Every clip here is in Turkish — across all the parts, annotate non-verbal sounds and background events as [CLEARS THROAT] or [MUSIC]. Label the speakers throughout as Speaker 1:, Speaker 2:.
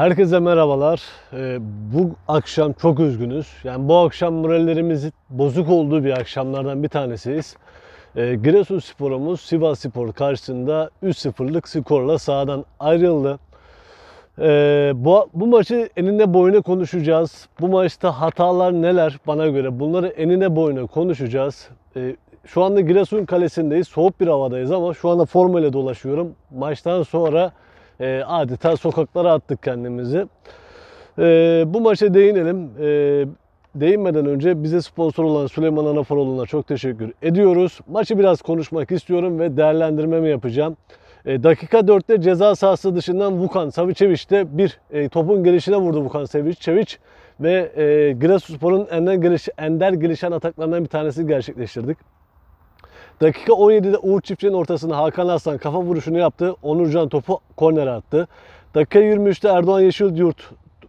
Speaker 1: Herkese merhabalar. Ee, bu akşam çok üzgünüz. Yani bu akşam morallerimizin bozuk olduğu bir akşamlardan bir tanesiyiz. Ee, Giresunspor'umuz Sivas Spor karşısında 3-0'lık skorla sahadan ayrıldı. Ee, bu, bu maçı enine boyuna konuşacağız. Bu maçta hatalar neler bana göre bunları enine boyuna konuşacağız. Şu anda Giresun Kalesi'ndeyiz. Soğuk bir havadayız ama şu anda formayla dolaşıyorum. Maçtan sonra e, adeta sokaklara attık kendimizi. E, bu maça değinelim. E, değinmeden önce bize sponsor olan Süleyman Anafaroğlu'na çok teşekkür ediyoruz. Maçı biraz konuşmak istiyorum ve değerlendirmemi yapacağım. E, dakika 4'te ceza sahası dışından Vukan Savicevic bir e, topun gelişine vurdu Vukan Savicevic ve e, Giresunspor'un ender, geliş, ender gelişen ataklarından bir tanesini gerçekleştirdik. Dakika 17'de Uğur Çiftçi'nin ortasına Hakan Aslan kafa vuruşunu yaptı. Onurcan topu kornere attı. Dakika 23'te Erdoğan Yeşilyurt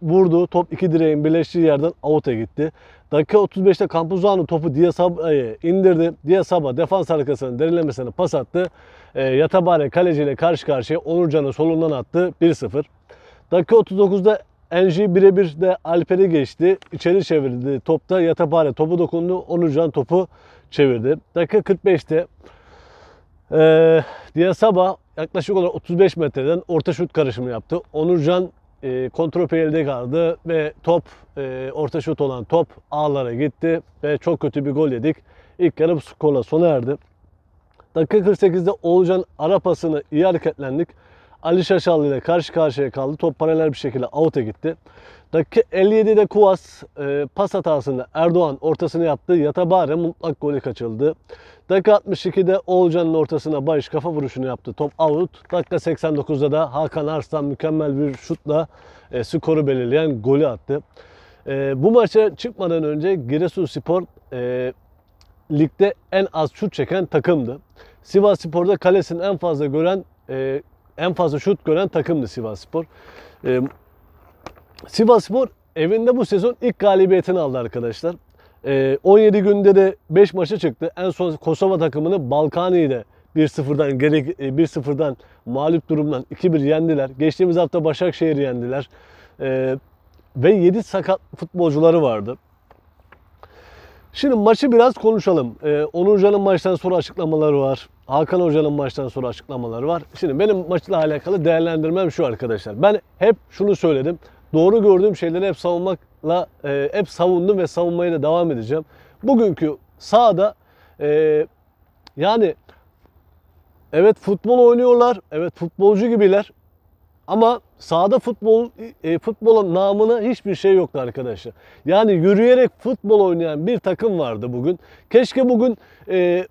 Speaker 1: vurdu. Top iki direğin birleştiği yerden out'a gitti. Dakika 35'te Campuzano topu Diasaba'ya indirdi. Diasaba defans arkasının derinlemesine pas attı. E, Yatabare kaleciyle karşı karşıya Onurcan'ı solundan attı. 1-0. Dakika 39'da Enji birebir de Alper'i geçti. İçeri çevirdi topta. Yatabare topu dokundu. Onurcan topu çevirdi. Dakika 45'te e, Diasaba yaklaşık olarak 35 metreden orta şut karışımı yaptı. Onurcan e, kontrpiyelde kaldı ve top e, orta şut olan top ağlara gitti ve çok kötü bir gol yedik. İlk yarı skorla sona erdi. Dakika 48'de Oğulcan ara pasını iyi hareketlendik. Ali Şaşalı ile karşı karşıya kaldı. Top paralel bir şekilde out'a gitti. Dakika 57'de Kuvas e, pas hatasında Erdoğan ortasını yaptı. Yatabare mutlak golü kaçıldı. Dakika 62'de Oğulcan'ın ortasına Barış kafa vuruşunu yaptı. Top out. Dakika 89'da da Hakan Arslan mükemmel bir şutla e, skoru belirleyen golü attı. E, bu maça çıkmadan önce Giresunspor e, ligde en az şut çeken takımdı. Sivas Spor'da kalesini en fazla gören e, en fazla şut gören takımdı Sivas Spor. E, Sivas Spor evinde bu sezon ilk galibiyetini aldı arkadaşlar. E, 17 günde de 5 maça çıktı. En son Kosova takımını Balkani ile 1-0'dan geri e, 1-0'dan mağlup durumdan 2-1 yendiler. Geçtiğimiz hafta Başakşehir'i yendiler. E, ve 7 sakat futbolcuları vardı. Şimdi maçı biraz konuşalım. Ee, Onur Hoca'nın maçtan sonra açıklamaları var. Hakan Hoca'nın maçtan sonra açıklamaları var. Şimdi benim maçla alakalı değerlendirmem şu arkadaşlar. Ben hep şunu söyledim. Doğru gördüğüm şeyleri hep savunmakla e, hep savundum ve savunmaya da devam edeceğim. Bugünkü sahada e, yani evet futbol oynuyorlar. Evet futbolcu gibiler. Ama sahada futbol e, futbolun namına hiçbir şey yoktu arkadaşlar. Yani yürüyerek futbol oynayan bir takım vardı bugün. Keşke bugün e,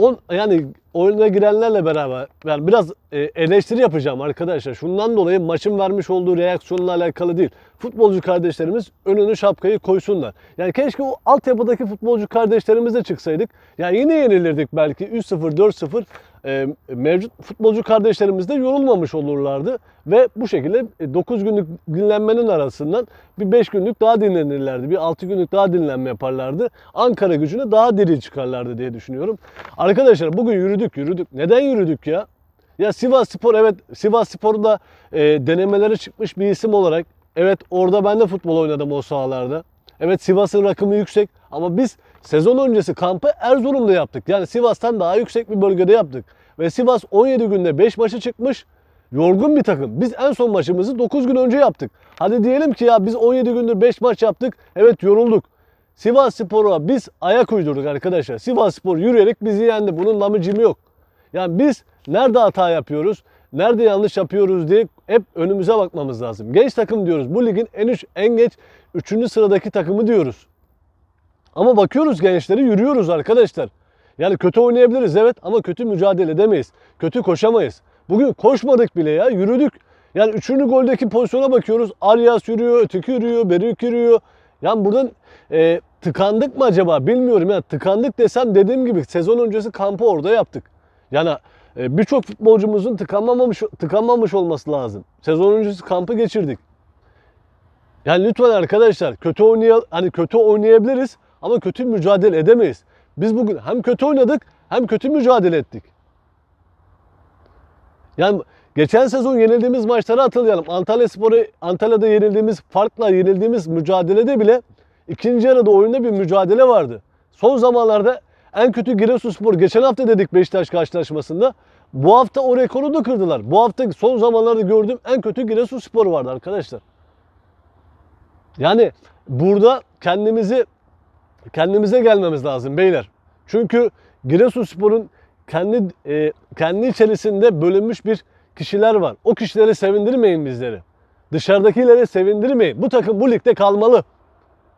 Speaker 1: on, yani oyuna girenlerle beraber yani biraz e, eleştiri yapacağım arkadaşlar. Şundan dolayı maçın vermiş olduğu reaksiyonla alakalı değil. Futbolcu kardeşlerimiz önünü şapkayı koysunlar. Yani keşke o altyapıdaki futbolcu kardeşlerimizle çıksaydık. Yani yine yenilirdik belki 3-0 4-0 e, mevcut futbolcu kardeşlerimiz de yorulmamış olurlardı ve bu şekilde 9 günlük dinlenmenin arasından bir 5 günlük daha dinlenirlerdi. Bir 6 günlük daha dinlenme yaparlardı. Ankara gücüne daha diri çıkarlardı diye düşünüyorum. Arkadaşlar bugün yürüdük yürüdük. Neden yürüdük ya? Ya Sivas Spor evet Sivas Spor'da e, denemelere çıkmış bir isim olarak evet orada ben de futbol oynadım o sahalarda. Evet Sivas'ın rakımı yüksek ama biz sezon öncesi kampı Erzurum'da yaptık. Yani Sivas'tan daha yüksek bir bölgede yaptık. Ve Sivas 17 günde 5 maçı çıkmış. Yorgun bir takım. Biz en son maçımızı 9 gün önce yaptık. Hadi diyelim ki ya biz 17 gündür 5 maç yaptık. Evet yorulduk. Sivas Spor'a biz ayak uydurduk arkadaşlar. Sivas Spor yürüyerek bizi yendi. Bunun lamıcımı yok. Yani biz nerede hata yapıyoruz? Nerede yanlış yapıyoruz diye hep önümüze bakmamız lazım. Genç takım diyoruz. Bu ligin en üç, en geç 3. sıradaki takımı diyoruz. Ama bakıyoruz gençleri yürüyoruz arkadaşlar. Yani kötü oynayabiliriz evet ama kötü mücadele edemeyiz. Kötü koşamayız. Bugün koşmadık bile ya yürüdük. Yani üçüncü goldeki pozisyona bakıyoruz. Arias yürüyor, öteki yürüyor, Berük yürüyor. Yani buradan e, tıkandık mı acaba bilmiyorum. Yani tıkandık desem dediğim gibi sezon öncesi kampı orada yaptık. Yani e, birçok futbolcumuzun tıkanmamış, tıkanmamış olması lazım. Sezon öncesi kampı geçirdik. Yani lütfen arkadaşlar kötü oynay hani kötü oynayabiliriz ama kötü mücadele edemeyiz. Biz bugün hem kötü oynadık hem kötü mücadele ettik. Yani Geçen sezon yenildiğimiz maçları hatırlayalım. Antalya Spor'u Antalya'da yenildiğimiz farkla yenildiğimiz mücadelede bile ikinci yarıda oyunda bir mücadele vardı. Son zamanlarda en kötü Giresunspor geçen hafta dedik Beşiktaş karşılaşmasında. Bu hafta o rekoru da kırdılar. Bu hafta son zamanlarda gördüğüm en kötü Giresunspor vardı arkadaşlar. Yani burada kendimizi kendimize gelmemiz lazım beyler. Çünkü Giresunspor'un kendi e, kendi içerisinde bölünmüş bir kişiler var. O kişileri sevindirmeyin bizleri. Dışarıdakileri sevindirmeyin. Bu takım bu ligde kalmalı.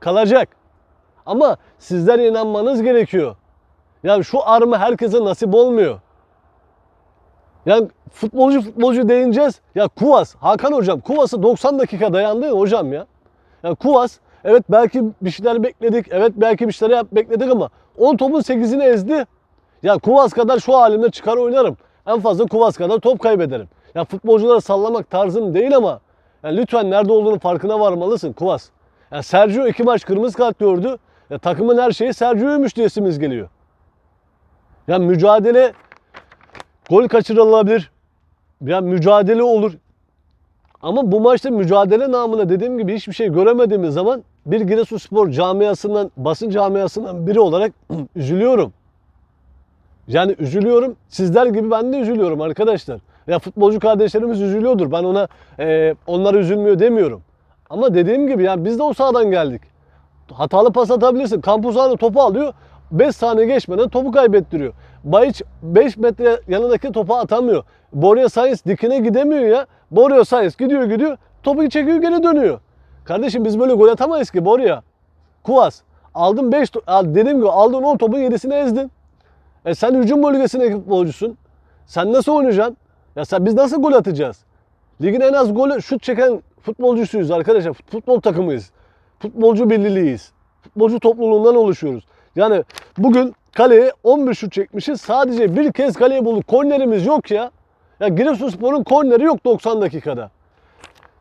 Speaker 1: Kalacak. Ama sizler inanmanız gerekiyor. Yani şu arma herkese nasip olmuyor. Yani futbolcu futbolcu değineceğiz. Ya Kuvas, Hakan hocam Kuvas'ı 90 dakika dayandı ya hocam ya. Yani Kuvas evet belki bir şeyler bekledik. Evet belki bir şeyler bekledik ama 10 topun 8'ini ezdi. Ya Kuvas kadar şu halimde çıkar oynarım. En fazla Kuvas kadar top kaybederim. Ya futbolculara sallamak tarzım değil ama yani lütfen nerede olduğunu farkına varmalısın Kuvas. Ya Sergio iki maç kırmızı kart gördü. Ya takımın her şeyi Sergio'ymuş diyesimiz geliyor. Ya mücadele gol kaçırılabilir. Ya mücadele olur. Ama bu maçta mücadele namına dediğim gibi hiçbir şey göremediğimiz zaman bir Giresunspor camiasından, basın camiasından biri olarak [CLEARS THROAT] üzülüyorum. Yani üzülüyorum. Sizler gibi ben de üzülüyorum arkadaşlar. Ya futbolcu kardeşlerimiz üzülüyordur. Ben ona e, onlar üzülmüyor demiyorum. Ama dediğim gibi yani biz de o sahadan geldik. Hatalı pas atabilirsin. Campuzano topu alıyor. 5 saniye geçmeden topu kaybettiriyor. Bayiç 5 metre yanındaki topu atamıyor. Borja Sainz dikine gidemiyor ya. Borja Sainz gidiyor gidiyor. Topu çekiyor geri dönüyor. Kardeşim biz böyle gol atamayız ki Borja. Kuvas. Aldın 5 dediğim gibi aldın 10 topun 7'sini ezdin. E sen hücum bölgesindeki futbolcusun. Sen nasıl oynayacaksın? Ya sen biz nasıl gol atacağız? Ligin en az gol şut çeken futbolcusuyuz arkadaşlar. Futbol takımıyız. Futbolcu birliğiyiz. Futbolcu topluluğundan oluşuyoruz. Yani bugün kaleye 11 şut çekmişiz. Sadece bir kez kaleye bulduk. Kornerimiz yok ya. Ya Giresunspor'un korneri yok 90 dakikada.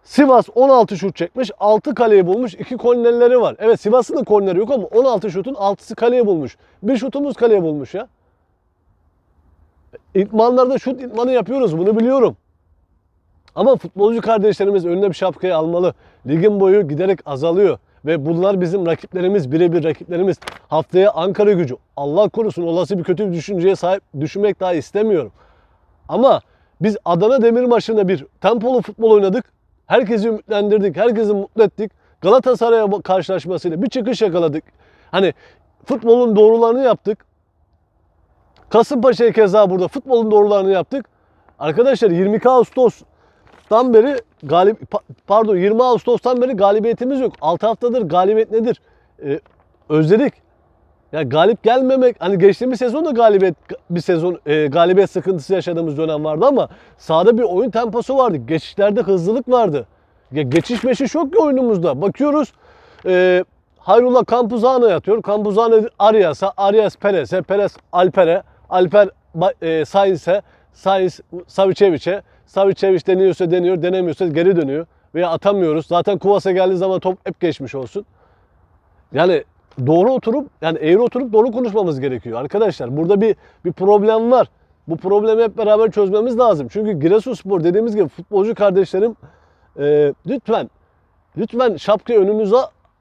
Speaker 1: Sivas 16 şut çekmiş, 6 kaleye bulmuş, 2 kornerleri var. Evet Sivas'ın da korneri yok ama 16 şutun 6'sı kaleye bulmuş. Bir şutumuz kaleye bulmuş ya. İtmanlarda şut itmanı yapıyoruz bunu biliyorum. Ama futbolcu kardeşlerimiz önüne bir şapkayı almalı. Ligin boyu giderek azalıyor. Ve bunlar bizim rakiplerimiz, birebir rakiplerimiz. Haftaya Ankara gücü. Allah korusun olası bir kötü bir düşünceye sahip düşünmek daha istemiyorum. Ama biz Adana Demir maçında bir tempolu futbol oynadık. Herkesi ümitlendirdik, herkesi mutlu ettik. Galatasaray karşılaşmasıyla bir çıkış yakaladık. Hani futbolun doğrularını yaptık. Kasımpaşa'ya keza burada futbolun doğrularını yaptık. Arkadaşlar 22 Ağustos'tan beri galip pa- pardon 20 Ağustos'tan beri galibiyetimiz yok. 6 haftadır galibiyet nedir? Ee, özledik. Ya galip gelmemek hani geçtiğimiz sezon da galibiyet bir sezon e, galibiyet sıkıntısı yaşadığımız dönem vardı ama sahada bir oyun temposu vardı. Geçişlerde hızlılık vardı. Ya geçiş meşiş yok ki oyunumuzda. Bakıyoruz e, Hayrullah Campuzano'ya atıyor. Campuzano Arias'a, Arias Perez'e, Perez Alper'e, Alper e, Sainz'e, Sainz Savicevic'e, Savicevic deniyorsa deniyor, denemiyorsa geri dönüyor. Veya atamıyoruz. Zaten Kuvas'a geldiği zaman top hep geçmiş olsun. Yani doğru oturup yani eğri oturup doğru konuşmamız gerekiyor arkadaşlar. Burada bir bir problem var. Bu problemi hep beraber çözmemiz lazım. Çünkü Giresunspor dediğimiz gibi futbolcu kardeşlerim e, lütfen lütfen şapkayı önünüze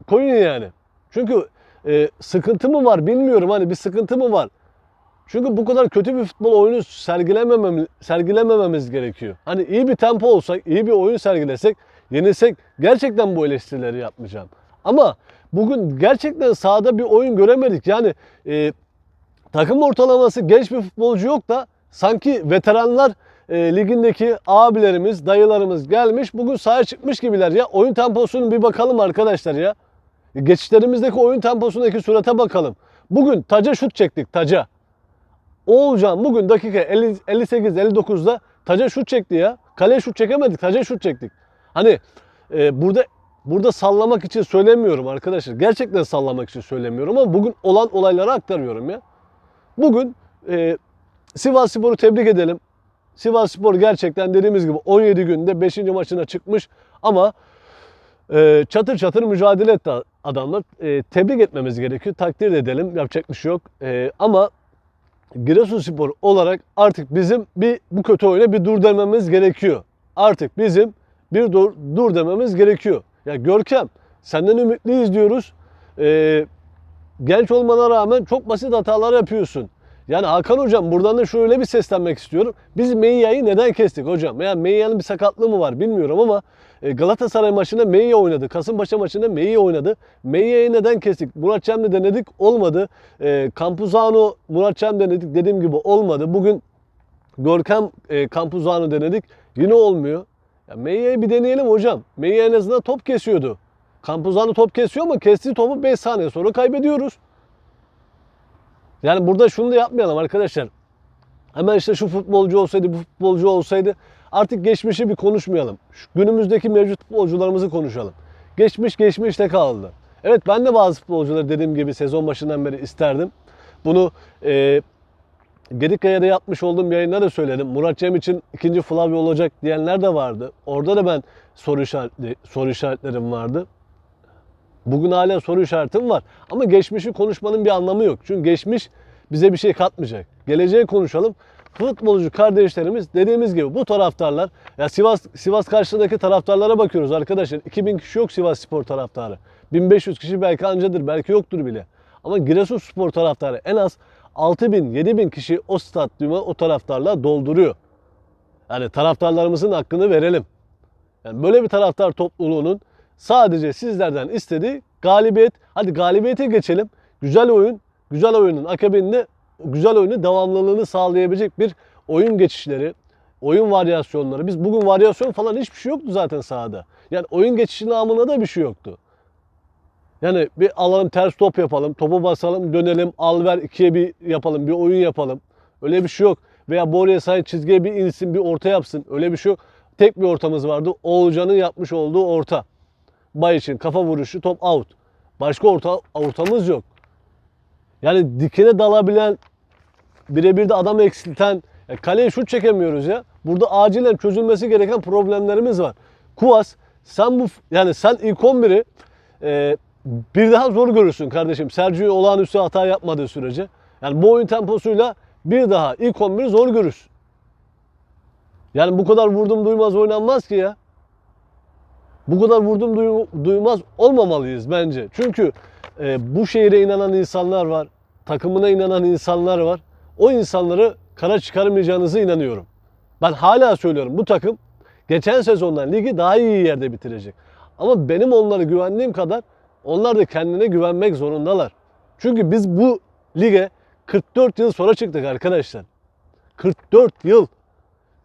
Speaker 1: koyun yani. Çünkü e, sıkıntı mı var bilmiyorum hani bir sıkıntı mı var? Çünkü bu kadar kötü bir futbol oyunu sergilemememiz, sergilemememiz gerekiyor. Hani iyi bir tempo olsak, iyi bir oyun sergilesek, yenilsek gerçekten bu eleştirileri yapmayacağım. Ama bugün gerçekten sahada bir oyun göremedik. Yani e, takım ortalaması genç bir futbolcu yok da sanki veteranlar e, ligindeki abilerimiz, dayılarımız gelmiş bugün sahaya çıkmış gibiler ya. Oyun temposunu bir bakalım arkadaşlar ya. Geçişlerimizdeki oyun temposundaki sürate bakalım. Bugün taca şut çektik taca. Oğulcan bugün dakika 50 58-59'da taca şut çekti ya. Kaleye şut çekemedik, taca şut çektik. Hani e, burada burada sallamak için söylemiyorum arkadaşlar. Gerçekten sallamak için söylemiyorum ama bugün olan olayları aktarıyorum ya. Bugün e, Sivas Spor'u tebrik edelim. Sivas Spor gerçekten dediğimiz gibi 17 günde 5. maçına çıkmış ama e, çatır çatır mücadele etti adamlar. E, tebrik etmemiz gerekiyor. Takdir de edelim. Yapacak bir şey yok. E, ama Giresunspor olarak artık bizim bir bu kötü oyuna bir dur dememiz gerekiyor. Artık bizim bir dur, dur dememiz gerekiyor. Ya Görkem senden ümitliyiz diyoruz. Ee, genç olmana rağmen çok basit hatalar yapıyorsun. Yani Hakan hocam buradan da şöyle bir seslenmek istiyorum. Biz Meyya'yı neden kestik hocam? Yani Meyya'nın bir sakatlığı mı var bilmiyorum ama e, Galatasaray maçında Meyya oynadı. Kasımpaşa maçında Meyya oynadı. Meyya'yı neden kestik? Murat Cem'le denedik olmadı. E, Campuzano, Murat Cem denedik dediğim gibi olmadı. Bugün Görkem e, Campuzano denedik. Yine olmuyor. Ya Meyya'yı bir deneyelim hocam. Meyya en azından top kesiyordu. Campuzano top kesiyor ama kestiği topu 5 saniye sonra kaybediyoruz. Yani burada şunu da yapmayalım arkadaşlar. Hemen işte şu futbolcu olsaydı, bu futbolcu olsaydı artık geçmişi bir konuşmayalım. Şu günümüzdeki mevcut futbolcularımızı konuşalım. Geçmiş geçmişte kaldı. Evet ben de bazı futbolcuları dediğim gibi sezon başından beri isterdim. Bunu e, Gedikkaya'da yapmış olduğum yayında da söyledim. Murat Cem için ikinci Flavio olacak diyenler de vardı. Orada da ben soru, işaretli, soru işaretlerim vardı. Bugün hala soru işaretim var. Ama geçmişi konuşmanın bir anlamı yok. Çünkü geçmiş bize bir şey katmayacak. Geleceği konuşalım. Futbolcu kardeşlerimiz dediğimiz gibi bu taraftarlar ya Sivas Sivas karşısındaki taraftarlara bakıyoruz arkadaşlar. 2000 kişi yok Sivas Spor taraftarı. 1500 kişi belki ancadır, belki yoktur bile. Ama Giresun Spor taraftarı en az 6000 7000 kişi o stadyumu o taraftarla dolduruyor. Yani taraftarlarımızın hakkını verelim. Yani böyle bir taraftar topluluğunun sadece sizlerden istediği galibiyet. Hadi galibiyete geçelim. Güzel oyun, güzel oyunun akabinde güzel oyunu devamlılığını sağlayabilecek bir oyun geçişleri, oyun varyasyonları. Biz bugün varyasyon falan hiçbir şey yoktu zaten sahada. Yani oyun geçişi namına da bir şey yoktu. Yani bir alalım ters top yapalım, topu basalım, dönelim, al ver ikiye bir yapalım, bir oyun yapalım. Öyle bir şey yok. Veya Borja Sayın çizgiye bir insin, bir orta yapsın. Öyle bir şey yok. Tek bir ortamız vardı. Oğulcan'ın yapmış olduğu orta. Bay için kafa vuruşu, top out. Başka orta, ortamız yok. Yani dikine dalabilen, birebir de adam eksilten, ya kaleye şut çekemiyoruz ya. Burada acilen çözülmesi gereken problemlerimiz var. Kuvas, sen bu yani sen ilk 11'i e, bir daha zor görürsün kardeşim. Sergio olağanüstü hata yapmadığı sürece. Yani bu oyun temposuyla bir daha ilk 11'i zor görürsün. Yani bu kadar vurdum duymaz oynanmaz ki ya. Bu kadar vurdum duy- duymaz olmamalıyız bence. Çünkü e, bu şehire inanan insanlar var. Takımına inanan insanlar var. O insanları kara çıkarmayacağınızı inanıyorum. Ben hala söylüyorum bu takım geçen sezondan ligi daha iyi yerde bitirecek. Ama benim onlara güvendiğim kadar onlar da kendine güvenmek zorundalar. Çünkü biz bu lige 44 yıl sonra çıktık arkadaşlar. 44 yıl.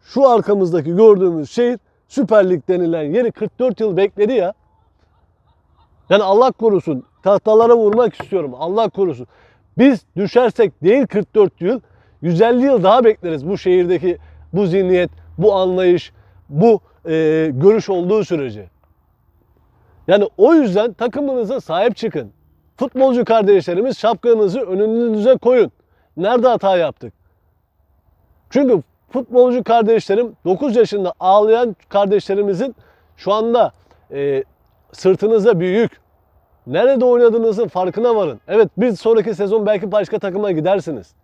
Speaker 1: Şu arkamızdaki gördüğümüz şehir Süper Lig denilen yeri 44 yıl bekledi ya. Yani Allah korusun tahtalara vurmak istiyorum. Allah korusun. Biz düşersek değil 44 yıl 150 yıl daha bekleriz bu şehirdeki bu zihniyet, bu anlayış, bu e, görüş olduğu sürece. Yani o yüzden takımınıza sahip çıkın. Futbolcu kardeşlerimiz şapkanızı önünüze koyun. Nerede hata yaptık? Çünkü futbolcu kardeşlerim 9 yaşında ağlayan kardeşlerimizin şu anda e, sırtınızda bir yük. Nerede oynadığınızın farkına varın. Evet bir sonraki sezon belki başka takıma gidersiniz.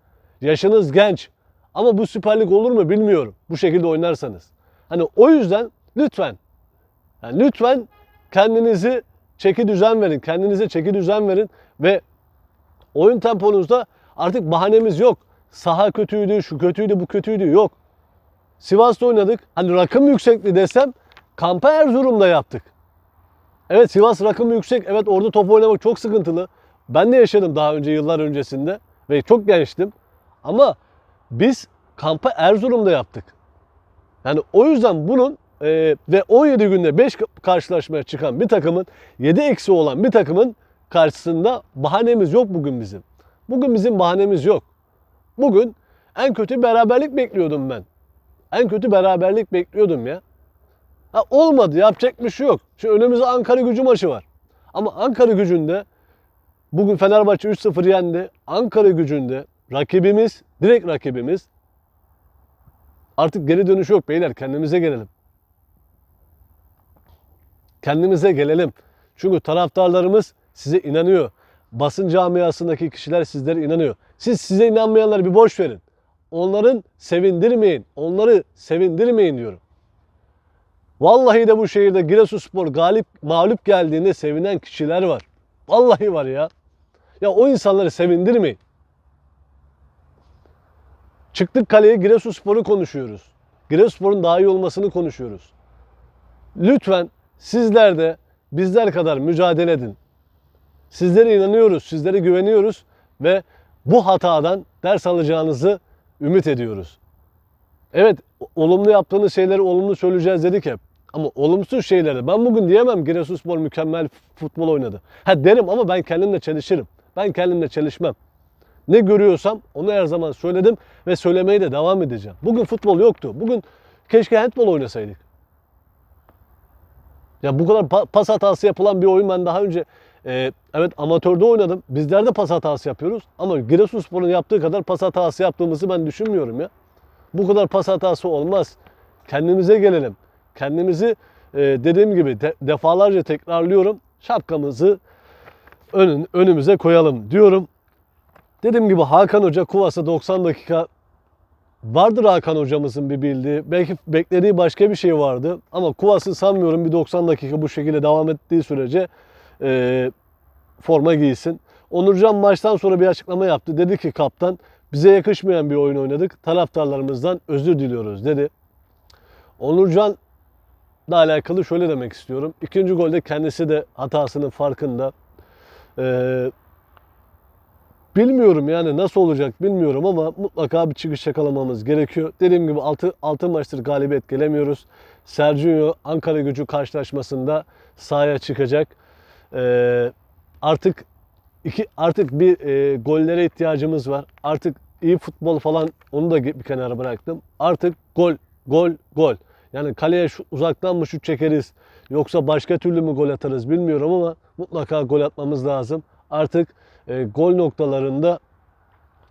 Speaker 1: Yaşınız genç. Ama bu Süper Lig olur mu bilmiyorum. Bu şekilde oynarsanız. Hani o yüzden lütfen yani lütfen kendinizi çeki düzen verin. Kendinize çeki düzen verin ve oyun temponuzda artık bahanemiz yok. Saha kötüydü, şu kötüydü, bu kötüydü yok. Sivas'ta oynadık. Hani rakım yüksekti desem Kampa Erzurum'da yaptık. Evet Sivas rakımı yüksek. Evet orada top oynamak çok sıkıntılı. Ben de yaşadım daha önce yıllar öncesinde ve çok gençtim. Ama biz kampa Erzurum'da yaptık. Yani o yüzden bunun e, ve 17 günde 5 karşılaşmaya çıkan bir takımın 7 eksi olan bir takımın karşısında bahanemiz yok bugün bizim. Bugün bizim bahanemiz yok. Bugün en kötü beraberlik bekliyordum ben. En kötü beraberlik bekliyordum ya. Ha, olmadı yapacak bir şey yok. Şimdi önümüzde Ankara gücü maçı var. Ama Ankara gücünde bugün Fenerbahçe 3-0 yendi. Ankara gücünde rakibimiz, direkt rakibimiz artık geri dönüş yok beyler kendimize gelelim. Kendimize gelelim. Çünkü taraftarlarımız size inanıyor. basın camiasındaki kişiler sizlere inanıyor. Siz size inanmayanları bir boş verin. Onların sevindirmeyin. Onları sevindirmeyin diyorum. Vallahi de bu şehirde Giresunspor galip mağlup geldiğinde sevinen kişiler var. Vallahi var ya. Ya o insanları sevindirmeyin. Çıktık kaleye Giresunspor'u konuşuyoruz. Giresunspor'un daha iyi olmasını konuşuyoruz. Lütfen sizler de bizler kadar mücadele edin. Sizlere inanıyoruz, sizlere güveniyoruz ve bu hatadan ders alacağınızı ümit ediyoruz. Evet, olumlu yaptığınız şeyleri olumlu söyleyeceğiz dedik hep. Ama olumsuz şeyleri ben bugün diyemem Giresunspor mükemmel futbol oynadı. Ha derim ama ben kendimle çelişirim. Ben kendimle çelişmem. Ne görüyorsam onu her zaman söyledim ve söylemeye de devam edeceğim. Bugün futbol yoktu. Bugün keşke handball oynasaydık. Ya bu kadar pa- pas hatası yapılan bir oyun ben daha önce e, evet amatörde oynadım. Bizler de pas hatası yapıyoruz ama Giresunspor'un yaptığı kadar pas hatası yaptığımızı ben düşünmüyorum ya. Bu kadar pas hatası olmaz. Kendimize gelelim. Kendimizi e, dediğim gibi de- defalarca tekrarlıyorum. Şapkamızı önün, önümüze koyalım diyorum. Dediğim gibi Hakan Hoca Kuvas'a 90 dakika vardır Hakan hocamızın bir bildiği. Belki beklediği başka bir şey vardı. Ama Kuvas'ı sanmıyorum bir 90 dakika bu şekilde devam ettiği sürece e, forma giysin. Onurcan maçtan sonra bir açıklama yaptı. Dedi ki kaptan bize yakışmayan bir oyun oynadık. Taraftarlarımızdan özür diliyoruz dedi. Onurcan'la alakalı şöyle demek istiyorum. İkinci golde kendisi de hatasının farkında. Ee, bilmiyorum yani nasıl olacak bilmiyorum ama mutlaka bir çıkış yakalamamız gerekiyor. Dediğim gibi 6, 6 maçtır galibiyet gelemiyoruz. Sergio Ankara gücü karşılaşmasında sahaya çıkacak. Ee, artık iki artık bir e, gollere ihtiyacımız var. Artık iyi futbol falan onu da bir kenara bıraktım. Artık gol, gol, gol. Yani kaleye şu, uzaktan mı şut çekeriz yoksa başka türlü mü gol atarız bilmiyorum ama mutlaka gol atmamız lazım. Artık e, gol noktalarında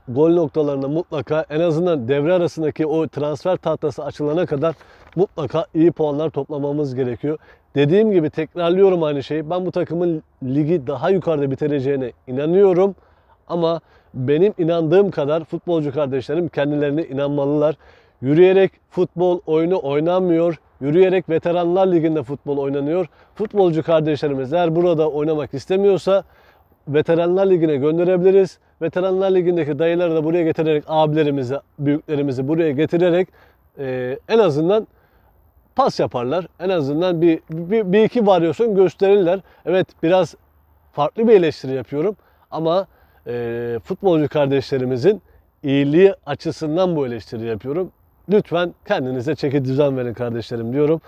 Speaker 1: gol noktalarında mutlaka en azından devre arasındaki o transfer tahtası açılana kadar mutlaka iyi puanlar toplamamız gerekiyor. Dediğim gibi tekrarlıyorum aynı şeyi. Ben bu takımın ligi daha yukarıda bitireceğine inanıyorum. Ama benim inandığım kadar futbolcu kardeşlerim kendilerine inanmalılar. Yürüyerek futbol oyunu oynanmıyor. Yürüyerek veteranlar liginde futbol oynanıyor. Futbolcu kardeşlerimiz eğer burada oynamak istemiyorsa Veteranlar Ligi'ne gönderebiliriz. Veteranlar Ligi'ndeki dayıları da buraya getirerek, abilerimizi, büyüklerimizi buraya getirerek e, en azından pas yaparlar. En azından bir, bir, bir iki varyasyon gösterirler. Evet biraz farklı bir eleştiri yapıyorum ama e, futbolcu kardeşlerimizin iyiliği açısından bu eleştiri yapıyorum. Lütfen kendinize çeki düzen verin kardeşlerim diyorum.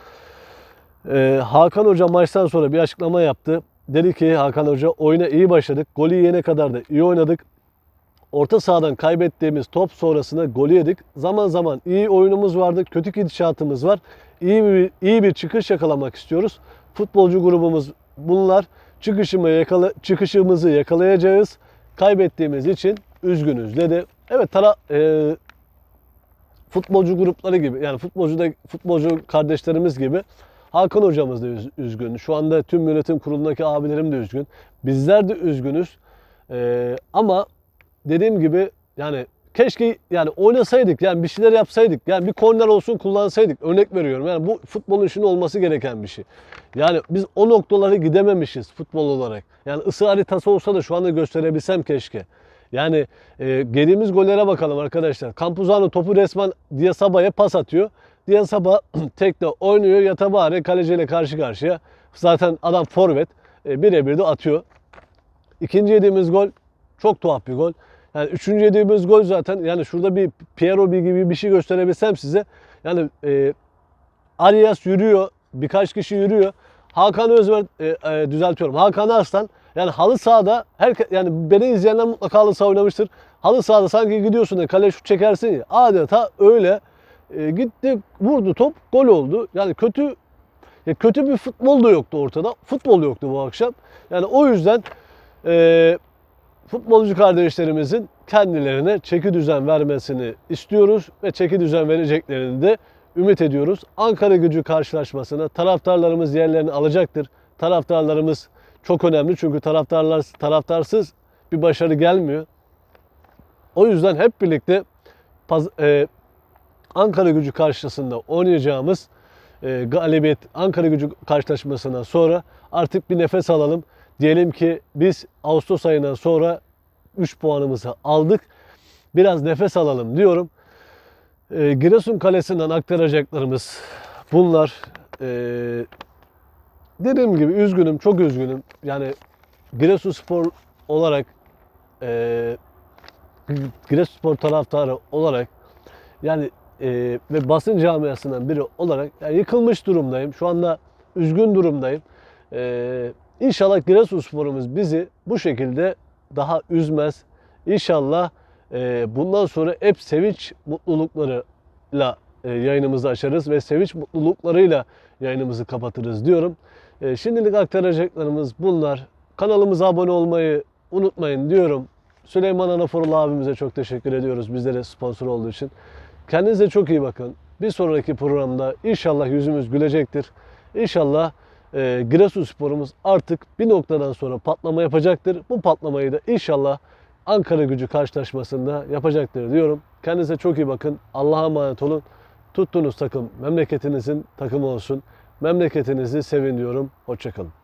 Speaker 1: E, Hakan Hoca maçtan sonra bir açıklama yaptı. Dedi ki Hakan Hoca oyuna iyi başladık. Golü yiyene kadar da iyi oynadık. Orta sahadan kaybettiğimiz top sonrasında golü yedik. Zaman zaman iyi oyunumuz vardı, kötü gidişatımız var. İyi bir, iyi bir çıkış yakalamak istiyoruz. Futbolcu grubumuz bunlar. Çıkışımı yakala, çıkışımızı yakalayacağız. Kaybettiğimiz için üzgünüz dedi. Evet tara, e, futbolcu grupları gibi yani futbolcu da futbolcu kardeşlerimiz gibi Hakan hocamız da üz- üzgün. Şu anda tüm yönetim kurulundaki abilerim de üzgün. Bizler de üzgünüz. Ee, ama dediğim gibi yani keşke yani oynasaydık yani bir şeyler yapsaydık. Yani bir korner olsun kullansaydık. Örnek veriyorum. Yani bu futbolun işinin olması gereken bir şey. Yani biz o noktaları gidememişiz futbol olarak. Yani ısı haritası olsa da şu anda gösterebilsem keşke. Yani e, geldiğimiz gollere bakalım arkadaşlar. Campuzano topu resmen Diasaba'ya pas atıyor. Diasaba [CLEARS THROAT] tekte oynuyor. Yatabare kaleciyle karşı karşıya. Zaten adam forvet. E, birebir de atıyor. İkinci yediğimiz gol çok tuhaf bir gol. Yani üçüncü yediğimiz gol zaten yani şurada bir Piero gibi bir şey gösterebilsem size. Yani e, Arias yürüyor. Birkaç kişi yürüyor. Hakan Özver e, e, düzeltiyorum. Hakan Arslan yani halı sahada her yani beni izleyenler mutlaka halı saha oynamıştır. Halı sahada sanki gidiyorsun da kale şut çekersin ya. Adeta öyle e, gitti vurdu top gol oldu. Yani kötü ya kötü bir futbol da yoktu ortada. Futbol yoktu bu akşam. Yani o yüzden e, futbolcu kardeşlerimizin kendilerine çeki düzen vermesini istiyoruz ve çeki düzen vereceklerini de ümit ediyoruz. Ankara gücü karşılaşmasına taraftarlarımız yerlerini alacaktır. Taraftarlarımız çok önemli çünkü taraftarlar taraftarsız bir başarı gelmiyor. O yüzden hep birlikte e, Ankara gücü karşısında oynayacağımız e, galibiyet Ankara gücü karşılaşmasından sonra artık bir nefes alalım. Diyelim ki biz Ağustos ayından sonra 3 puanımızı aldık. Biraz nefes alalım diyorum. E, Giresun Kalesi'nden aktaracaklarımız bunlar. E, dediğim gibi üzgünüm, çok üzgünüm. Yani Giresunspor olarak e, Giresunspor taraftarı olarak yani e, ve basın camiasından biri olarak yani yıkılmış durumdayım. Şu anda üzgün durumdayım. E, inşallah Giresunspor'umuz bizi bu şekilde daha üzmez. İnşallah e, bundan sonra hep sevinç mutluluklarıyla e, yayınımızı açarız ve sevinç mutluluklarıyla yayınımızı kapatırız diyorum. E, şimdilik aktaracaklarımız bunlar. Kanalımıza abone olmayı unutmayın diyorum. Süleyman Anaforlu abimize çok teşekkür ediyoruz bizlere sponsor olduğu için. Kendinize çok iyi bakın. Bir sonraki programda inşallah yüzümüz gülecektir. İnşallah e, Giresunspor'umuz artık bir noktadan sonra patlama yapacaktır. Bu patlamayı da inşallah Ankara gücü karşılaşmasında yapacaktır diyorum. Kendinize çok iyi bakın. Allah'a emanet olun. Tuttuğunuz takım memleketinizin takımı olsun. Memleketinizi sevin diyorum. Hoşçakalın.